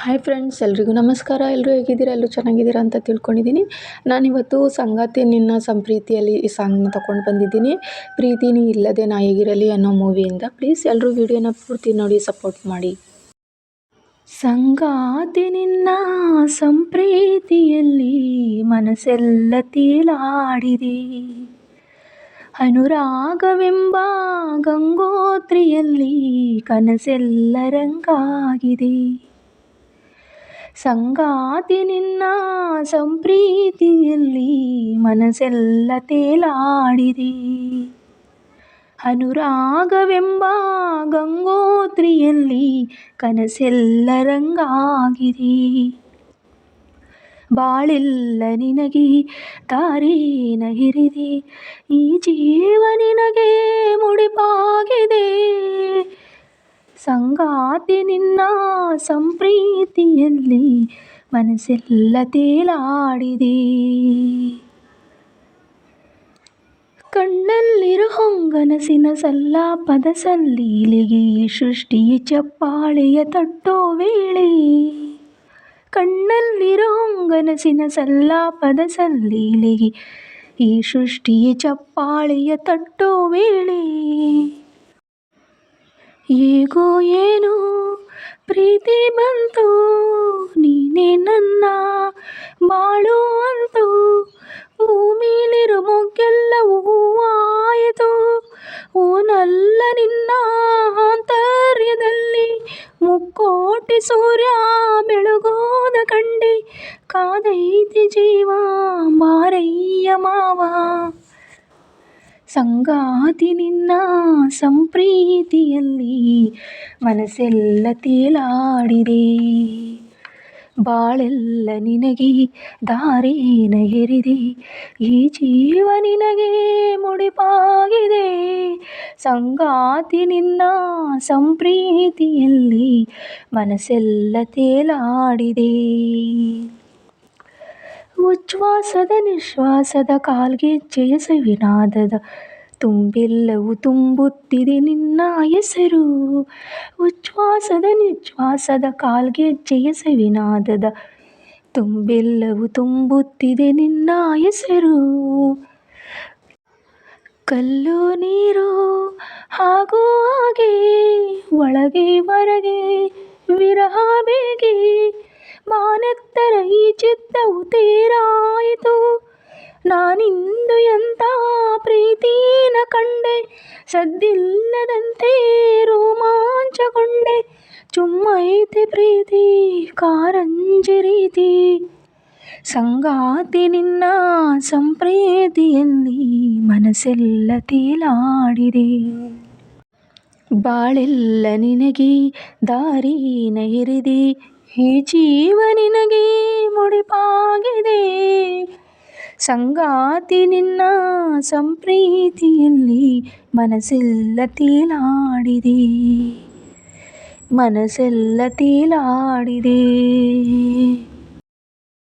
Hi friends ಎಲ್ರಿಗೂ ನಮಸ್ಕಾರ. ಎಲ್ಲರೂ ಹೇಗಿದ್ದೀರಾ? ಎಲ್ಲರೂ ಚೆನ್ನಾಗಿದ್ದೀರಾ ಅಂತ ತಿಳ್ಕೊಂಡಿದ್ದೀನಿ. ನಾನಿವತ್ತು ಸಂಗಾತಿ ನಿನ್ನ ಸಂಪ್ರೀತಿಯಲ್ಲಿ ಈ ಸಾಂಗ್ನ ತಗೊಂಡು ಬಂದಿದ್ದೀನಿ. ಪ್ರೀತಿನಿ ಇಲ್ಲದೆ ನಾ ಹೇಗಿರಲಿ ಅನ್ನೋ ಮೂವಿಯಿಂದ. ಪ್ಲೀಸ್ ಎಲ್ಲರೂ ವಿಡಿಯೋನ ಪೂರ್ತಿ ನೋಡಿ ಸಪೋರ್ಟ್ ಮಾಡಿ. ಸಂಗಾತಿ ನಿನ್ನ ಸಂಪ್ರೀತಿಯಲ್ಲಿ ಮನಸ್ಸೆಲ್ಲ ತೇಲಾಡಿದೆ. ಅನುರಾಗವೆಂಬ ಗಂಗೋತ್ರಿಯಲ್ಲಿ ಕನಸೆಲ್ಲರಂಗಾಗಿದೆ ಸಂಗಾತಿ ನಿನ್ನ ಸಂಪ್ರೀತಿಯಲ್ಲಿ ಮನಸ್ಸೆಲ್ಲ ತೇಲಾಡಿದೆ. ಅನುರಾಗವೆಂಬ ಗಂಗೋತ್ರಿಯಲ್ಲಿ ಕನಸೆಲ್ಲ ರಂಗಾಗಿದೆ. ಬಾಳೆಲ್ಲ ನಿನಗೆ ತಾರೀನ ಹಿರಿದಿ ಈ ಜೀವ ನಿನಗೆ ಮುಡಿಪಾಗಿದೆ. ಸಂಗಾತಿ ನಿನ್ನ ಸಂಪ್ರೀತಿಯಲ್ಲಿ ಮನಸ್ಸೆಲ್ಲ ತೇಲಾಡಿದೆ. ಕಣ್ಣಲ್ಲಿರೋ ಹೊಂಗನಸಿನ ಸಲ್ಲಾಪದ ಸಲ್ಲೀಲಿಗೆ ಸೃಷ್ಟಿಯ ಚಪ್ಪಾಳೆಯ ತಟ್ಟೋ ವೇಳೆ ಕಣ್ಣಲ್ಲಿರೋ ಗನಸಿನ ಸಲ್ಲಾಪದ ಸಲ್ಲೀಲಿಗೆ ಈ ಸೃಷ್ಟಿಯ ಚಪ್ಪಾಳೆಯ ತಟ್ಟೋ ವೇಳೆ. ಹೇಗೋ ಏನೋ ಪ್ರೀತಿ ಬಂತು, ನೀನೇ ನನ್ನ ಬಾಳು ಅಂತು. ಭೂಮಿಲಿರೋ ಮೊಗ್ಗೆಲ್ಲವೂ ಓ ನಲ್ಲ ನಿನ್ನ ಆಂತರ್ಯದಲ್ಲಿ ಮುಕ್ಕೋಟಿ ಸೂರ್ಯ ಬೆಳಗೋದ ಕಂಡಿ. ಕಾದೈತಿ ಜೀವ ಬಾರಯ್ಯ ಮಾವ. ಸಂಗಾತಿ ನಿನ್ನ ಸಂಪ್ರೀತಿಯಲ್ಲಿ ಮನಸ್ಸೆಲ್ಲ ತೇಲಾಡಿದೆ. ಬಾಳೆಲ್ಲ ನಿನಗೆ ದಾರೇನ ಎರಿದೆ. ಈ ಜೀವ ನಿನಗೆ ಮುಡಿಪಾಗಿದೆ. ಸಂಗಾತಿ ನಿನ್ನ ಸಂಪ್ರೀತಿಯಲ್ಲಿ ಮನಸ್ಸೆಲ್ಲ ತೇಲಾಡಿದೆ. ಉಚ್ಛ್ವಾಸದ ನಿಶ್ವಾಸದ ಕಾಲ್ಗೆಜ್ಜೆಯ ಸವಿನಾದದ ತುಂಬೆಲ್ಲವು ತುಂಬುತ್ತಿದೆ ನಿನ್ನ ಹೆಸರು. ಉಚ್ಛ್ವಾಸದ ನಿಶ್ವಾಸದ ಕಾಲ್ಗೆಜ್ಜೆಯ ಸವಿನಾದದ ತುಂಬೆಲ್ಲವು ತುಂಬುತ್ತಿದೆ ನಿನ್ನ ಹೆಸರು. ಕಲ್ಲು ನೀರು ಹಾಗೂ ಹಾಗೆ ಒಳಗೆ ಹೊರಗೆ ವಿರಹ ಬೇಗೆ ಮಾನೆತ್ತರ ಈ ಚಿತ್ತವು ತೀರಾಯಿತು. ನಾನಿಂದು ಎಂಥ ಪ್ರೀತಿನ ಕಂಡೆ, ಸದ್ದಿಲ್ಲದಂತೆ ರೋಮಾಂಚಗೊಂಡೆ. ಚುಮ್ಮೈತೆ ಪ್ರೀತಿ, ಕಾರಂಜಿ ರೀತಿ. ಸಂಗಾತಿ ನಿನ್ನ ಸಂಪ್ರೀತಿಯಲ್ಲಿ ಮನಸ್ಸೆಲ್ಲ ತೇಲಾಡಿದೆ. ಬಾಳೆಲ್ಲ ನಿನಗೆ ದಾರಿನ ಎರೆದೆ, ಈ ಜೀವ ನಿನಗೆ ಮುಡಿಪಾಗಿದೆ. ಸಂಗಾತಿ ನಿನ್ನ ಸಂಪ್ರೀತಿಯಲ್ಲಿ ಮನಸ್ಸೆಲ್ಲ ತೇಲಾಡಿದೆ. ಮನಸ್ಸೆಲ್ಲ ತೇಲಾಡಿದೆ.